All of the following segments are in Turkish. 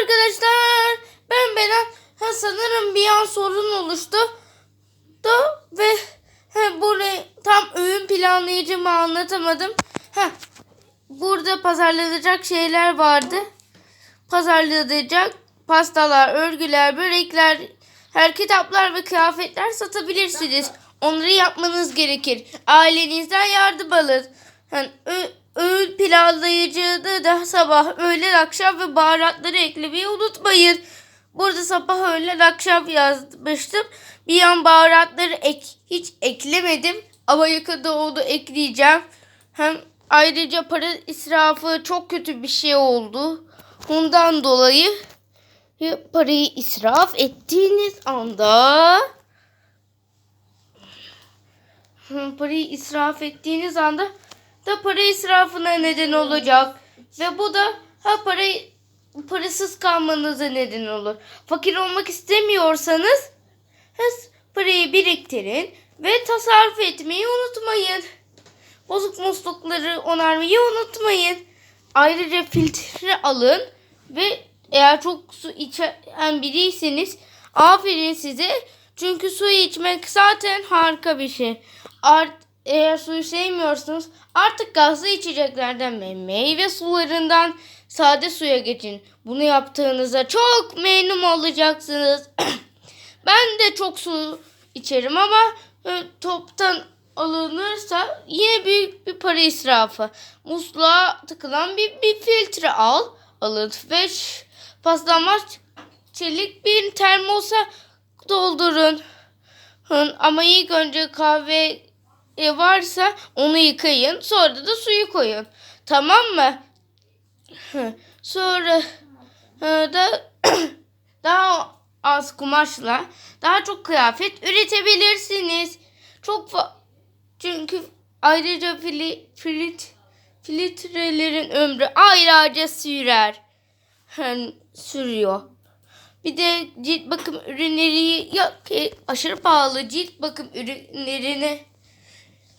arkadaşlar. Ben Benan. Ha, sanırım bir an sorun oluştu. Da ve ha, burayı tam öğün planlayıcımı anlatamadım. Ha, burada pazarlanacak şeyler vardı. Pazarlanacak pastalar, örgüler, börekler, her kitaplar ve kıyafetler satabilirsiniz. Onları yapmanız gerekir. Ailenizden yardım alın. Yani öğün planlayıcıda da sabah, öğlen, akşam ve baharatları eklemeyi unutmayın. Burada sabah, öğlen, akşam yazmıştım. Bir an baharatları ek, hiç eklemedim. Ama yakında onu ekleyeceğim. Hem ayrıca para israfı çok kötü bir şey oldu. Ondan dolayı parayı israf ettiğiniz anda parayı israf ettiğiniz anda da para israfına neden olacak. Ve bu da ha parayı parasız kalmanıza neden olur. Fakir olmak istemiyorsanız parayı biriktirin ve tasarruf etmeyi unutmayın. Bozuk muslukları onarmayı unutmayın. Ayrıca filtre alın ve eğer çok su içen biriyseniz aferin size. Çünkü su içmek zaten harika bir şey. Art, eğer suyu sevmiyorsanız artık gazlı içeceklerden ve meyve sularından sade suya geçin. Bunu yaptığınızda çok memnun olacaksınız. ben de çok su içerim ama e, toptan alınırsa yine büyük bir para israfı. Musluğa takılan bir, bir filtre al, alın ve paslanmaz çelik bir termosa doldurun. Ama ilk önce kahve e, varsa onu yıkayın. Sonra da suyu koyun. Tamam mı? Sonra e, da daha az kumaşla daha çok kıyafet üretebilirsiniz. Çok çünkü ayrıca fili, filit, filtrelerin ömrü aylarca sürer. Hem sürüyor. Bir de cilt bakım ürünleri ya ki aşırı pahalı cilt bakım ürünlerini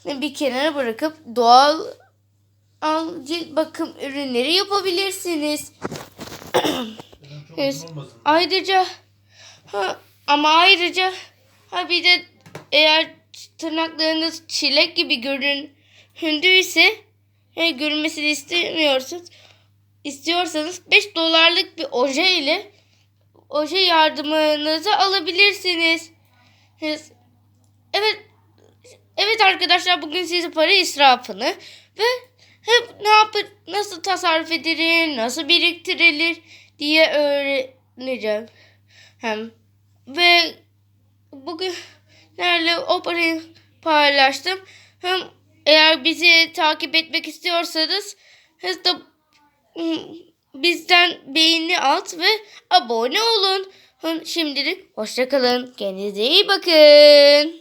bir kenara bırakıp doğal al cilt bakım ürünleri yapabilirsiniz. Evet. Ayrıca ha, ama ayrıca ha bir de eğer tırnaklarınız çilek gibi göründüyse ve görünmesini istemiyorsanız istiyorsanız 5 dolarlık bir oje ile oje yardımınızı alabilirsiniz. Evet arkadaşlar bugün size para israfını ve hep ne yapır, nasıl tasarruf edilir, nasıl biriktirilir diye öğreneceğim. Hem ve bugün nerede o parayı paylaştım. Hem eğer bizi takip etmek istiyorsanız hızlı bizden beğeni at ve abone olun. Şimdilik hoşçakalın. Kendinize iyi bakın.